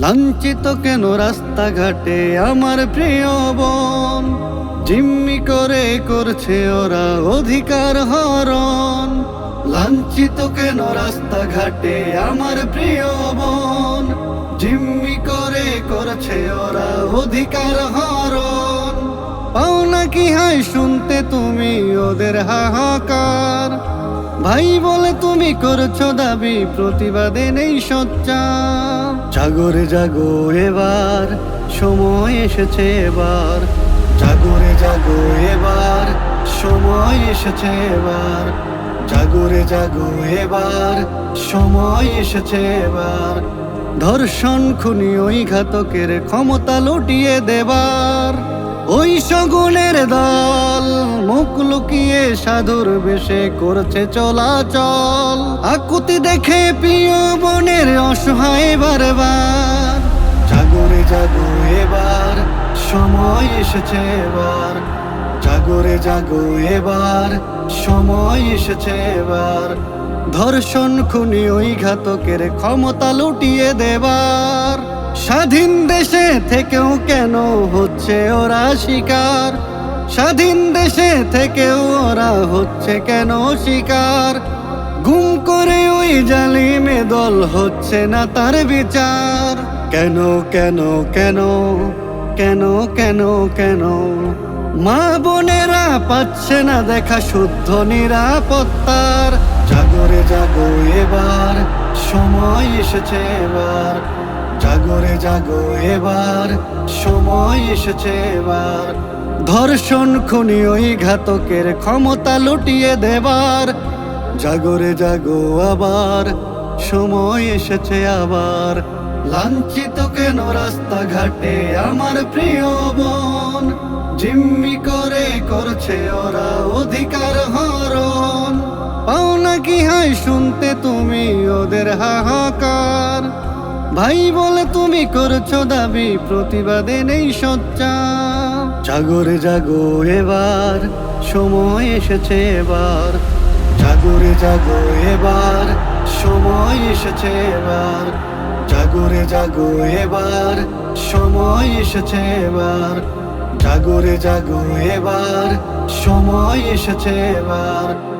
লাঞ্ছিত কেন রাস্তাঘাটে আমার প্রিয় বোন? জিম্মি করে করছে ওরা অধিকার হরণ। লাঞ্ছিত কেন রাস্তাঘাটে আমার প্রিয় বোন? জিম্মি করে করছে ওরা অধিকার হরণ। পাও নাকি হাই শুনতে তুমি ওদের হাহাকার। ভাই বলে তুমি করছ দাবি, প্রতিবাদে নেই সচ্চা জাগরে জাগো এবার, সময় এসেছে এবার। জাগরে জাগো এবার, সময় এসেছে এবার। জাগরে জাগো এবার, সময় এসেছে এবার। ধর্ষণ, খুনি, ওই ঘাতকের ক্ষমতা লুটিয়ে দেবার। ওই শগুনের দল মুখ লুকিয়ে সাধুর বেশে করছে চলাচল। আকুতি দেখে প্রিয় বনের অসহায় বারবার। জাগরে জাগো এবার, সময় এসেছে এবার। জাগরে জাগো এবার, সময় এসেছে এবার। ধর্ষণ খুনি ওই ঘাতকের ক্ষমতা লুটিয়ে দেবার। স্বাধীন দেশে থেকেও কেন হচ্ছে ওরা শিকার? স্বাধীন দেশে থেকেও ওরা হচ্ছে কেন শিকার? গুম করে ওই জালিমে দল হচ্ছে না তার বিচার। কেন কেন কেন কেন কেন কেন? মা বোনেরা পাচ্ছে না দেখা শুদ্ধ নিরাপত্তার। জাগরে জাগো এবার, সময় এসেছে এবার। জাগরে জাগো এবার, সময় এসেছে এবার। ধর্ষণ খুনি ওই ঘাতকের ক্ষমতা লুটিয়ে দেবার। জাগরে জাগো আবার, সময় এসেছে আবার। লাঞ্ছিত কেন রাস্তাঘাটে আমার প্রিয় বোন? জিম্মি করে করছে ওরা অধিকার হরণ। পাও নাকি হাই শুনতে তুমি ওদের হাহাকার? ভাই বলে তুমি করছ দাবি, প্রতিবাদে নেই সচ্চা জাগরে জাগো এবার, সময় এসেছে এবার। জাগরে জাগো এবার, সময় এসেছে এবার। জাগরে জাগো এবার, সময় এসেছে এবার। জাগরে জাগো এবার, সময় এসেছে এবার।